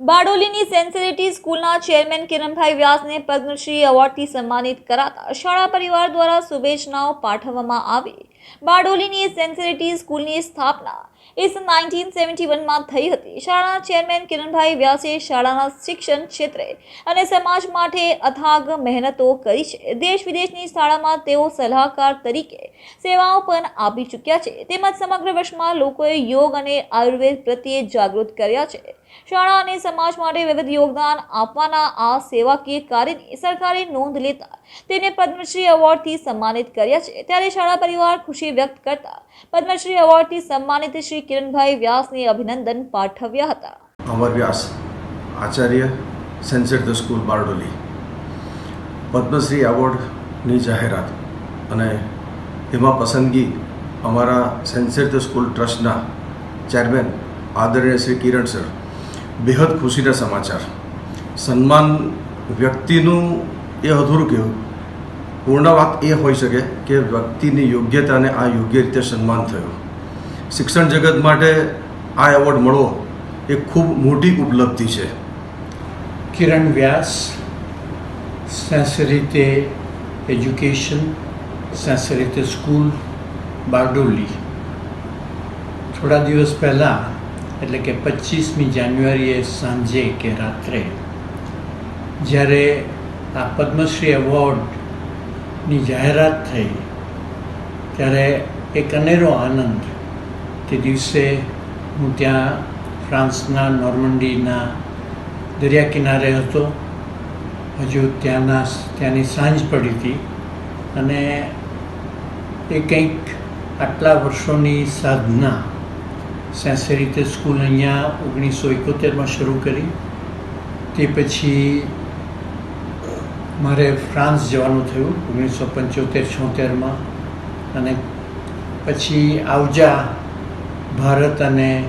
બારડોલીની sensitive સ્કૂલના chairman Kiranbhai વ્યાસને પદ્મશ્રી એવોર્ડથી સન્માનિત કરાતા શાળા પરિવાર દ્વારા શુભેચ્છાઓ પાઠવવામાં આવી. બારડોલીની સેન્સિટિવ સ્કૂલની સ્થાપના ઇસ નાઇન્ટીન સેવન્ટી વનમાં થઈ હતી. શાળાના ચેરમેન કિરણભાઈ વ્યાસે શાળાના શિક્ષણ ક્ષેત્રે અને સમાજ માટે અથાગ મહેનતો કરી છે. દેશ વિદેશની શાળામાં તેઓ સલાહકાર તરીકે સેવાઓ પણ આપી ચૂક્યા છે. તેમજ સમગ્ર વર્ષમાં લોકોએ યોગ અને આયુર્વેદ પ્રત્યે જાગૃત કર્યા છે. શાળા અને સમાજ માટે વિવિધ યોગદાન આપવાના આ સેવાકીય કાર્યની સરકારે નોંધ લેતા તેને પદ્મશ્રી એવોર્ડથી સન્માનિત કર્યા છે. ત્યારે શાળા પરિવાર ખુશી વ્યક્ત કરતા પદ્મશ્રી એવોર્ડથી સન્માનિત શ્રી કિરણભાઈ વ્યાસને અભિનંદન પાઠવ્યા હતા. અમર વ્યાસ, આચાર્ય, સેન્સેટ ધ સ્કૂલ, બારડોલી. પદ્મશ્રી એવોર્ડની જાહેરાત અને એમાં પસંદગી અમારા સેન્સેટ સ્કૂલ ટ્રસ્ટના ચેરમેન, આદરણીય શ્રી કિરણ સર બેહદ ખુશીના સમાચાર. સન્માન વ્યક્તિનું એ અધૂરું કહેવું. પૂર્ણ વાત એ હોઈ શકે કે વ્યક્તિની યોગ્યતાને આ યોગ્ય રીતે સન્માન થયું. શિક્ષણ જગત માટે આ એવોર્ડ મળવો એ ખૂબ મોટી ઉપલબ્ધિ છે. કિરણ વ્યાસ સંસ્કૃતે એજ્યુકેશન સંસ્કૃતે સ્કૂલ, બારડોલી. થોડા દિવસ પહેલાં એટલે કે પચીસમી જાન્યુઆરીએ સાંજે કે રાત્રે, જ્યારે આ પદ્મશ્રી એવોર્ડની જાહેરાત થઈ, ત્યારે એક અનેરો આનંદ તે દિવસે હું ત્યાં ફ્રાન્સના નોર્મન્ડીના દરિયા કિનારે હતો. હજુ ત્યાંના ત્યાંની સાંજ પડી હતી અને એ કંઈક આટલા વર્ષોની સાધના સેન્સેરિતે સ્કૂલ અહીંયા ઓગણીસો એકોતેરમાં શરૂ કરી. તે પછી મારે ફ્રાન્સ જવાનું થયું ઓગણીસો પંચોતેર છોતેરમાં. અને પછી આવજા ભારત અને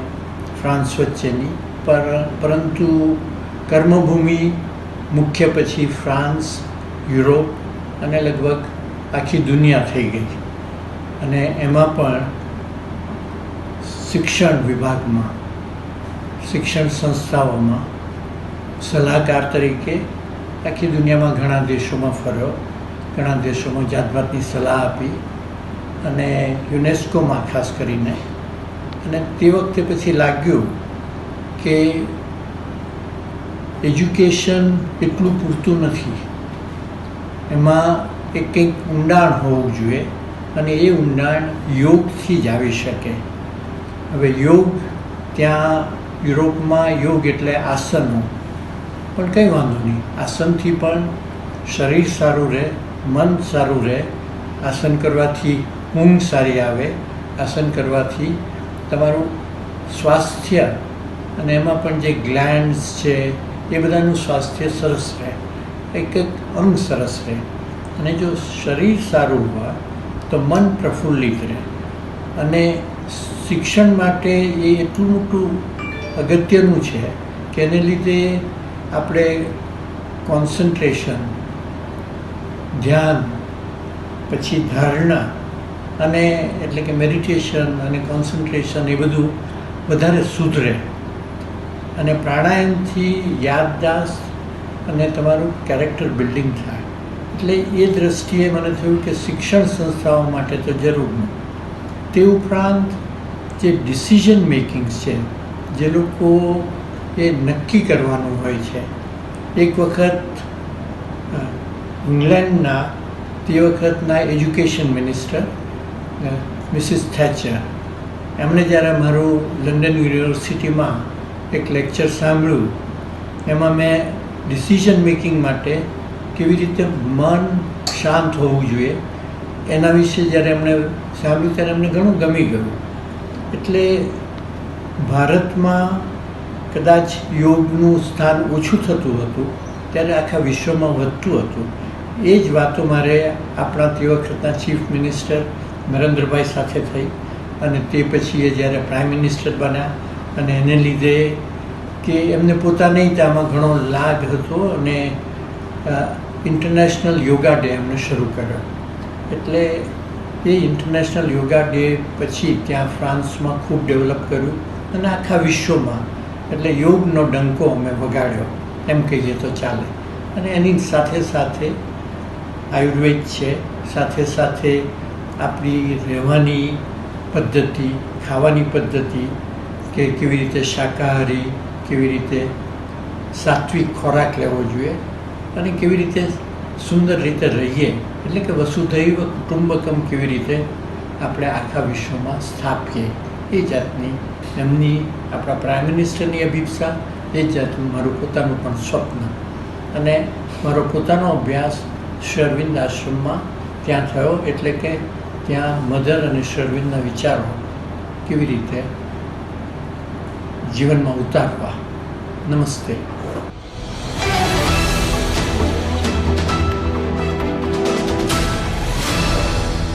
ફ્રાન્સ વચ્ચેની. પર, પરંતુ કર્મભૂમિ મુખ્ય પછી ફ્રાન્સ, યુરોપ અને લગભગ આખી દુનિયા થઈ ગઈ. અને એમાં પણ શિક્ષણ વિભાગમાં, શિક્ષણ સંસ્થાઓમાં, સલાહકાર તરીકે આખી દુનિયામાં ઘણા દેશોમાં ફર્યો, ઘણા દેશોમાં જાતભાતની સલાહ આપી અને યુનેસ્કોમાં ખાસ કરીને. અને તે વખતે પછી લાગ્યું કે એજ્યુકેશન એટલું પૂરતું નથી. એમાં એક કંઈક ઊંડાણ હોવું જોઈએ અને એ ઊંડાણ યોગથી જ આવી શકે. હવે યોગ, ત્યાં યુરોપમાં યોગ એટલે આસનો. પણ કંઈ વાંધો નહીં. આસનથી પણ શરીર સારું રહે, મન સારું રહે. આસન કરવાથી ઊંઘ સારી આવે. આસન કરવાથી તમારું સ્વાસ્થ્ય અને એમાં પણ જે ગ્લેન્ડ્સ છે, એ બધાનું સ્વાસ્થ્ય સરસ રહે. એક એક અંગ સરસ રહે. અને જો શરીર સારું હોય, તો મન પ્રફુલ્લિત રહે. અને શિક્ષણ માટે એ એટલું મોટું અગત્યનું છે કે એને લીધે આપણે કોન્સન્ટ્રેશન ધ્યાન, પછી ધારણા અને એટલે કે મેડિટેશન અને કોન્સન્ટ્રેશન એ બધું વધારે સુધરે. અને પ્રાણાયામથી યાદદાસ્ત અને તમારું કેરેક્ટર બિલ્ડિંગ થાય. એટલે એ દ્રષ્ટિએ મને થયું કે શિક્ષણ સંસ્થાઓ માટે તો જરૂરનું તે ઉપરાંત જે ડિસિઝન મેકિંગ્સ છે, જે લોકો એ નક્કી કરવાનું હોય છે. એક વખત ઇંગ્લેન્ડના, તે વખતના એજ્યુકેશન મિનિસ્ટર મિસિસ થેચર. એમણે જ્યારે મારું લંડન યુનિવર્સિટીમાં એક લેક્ચર સાંભળ્યું, એમાં મેં ડિસિઝન મેકિંગ માટે કેવી રીતે મન શાંત હોવું જોઈએ, એના વિશે જ્યારે એમણે સાંભળ્યું, ત્યારે એમને ઘણું ગમી ગયું. એટલે ભારતમાં કદાચ યોગનું સ્થાન ઓછું થતું હતું, ત્યારે આખા વિશ્વમાં વધતું હતું. એ જ વાતો મારે આપણા તે વખતના ચીફ મિનિસ્ટર નરેન્દ્રભાઈ સાથે થઈ અને તે પછી એ જ્યારે પ્રાઇમ મિનિસ્ટર બન્યા અને એને લીધે કે એમને પોતાને આમાં ઘણો લાભ હતો અને ઇન્ટરનેશનલ યોગા ડે એમણે શરૂ કર્યો. એટલે એ ઇન્ટરનેશનલ યોગા ડે પછી ત્યાં ફ્રાન્સમાં ખૂબ ડેવલપ કર્યું અને આખા વિશ્વમાં એટલે યોગનો ડંકો અમે વગાડ્યો. એમ કહીએ તો ચાલે. અને એની સાથે સાથે આયુર્વેદ છે, સાથે સાથે આપણી રહેવાની પદ્ધતિ, ખાવાની પદ્ધતિ કે કેવી રીતે શાકાહારી, કેવી રીતે સાત્વિક ખોરાક લેવો જોઈએ અને કેવી રીતે સુંદર રીતે રહીએ, એટલે કે વસુધૈવ કુટુંબકમ કેવી રીતે આપણે આખા વિશ્વમાં સ્થાપીએ, એ જાતની એમની આપણા પ્રાઇમ મિનિસ્ટરની અભિપ્સા, એ જાતનું મારું પોતાનું પણ સ્વપ્ન. અને મારો પોતાનો અભ્યાસ શરવિંદ આશ્રમમાં ત્યાં થયો, એટલે કે ત્યાં મધર અને શરવિંદના વિચારો કેવી રીતે જીવનમાં ઉતારવા. નમસ્તે.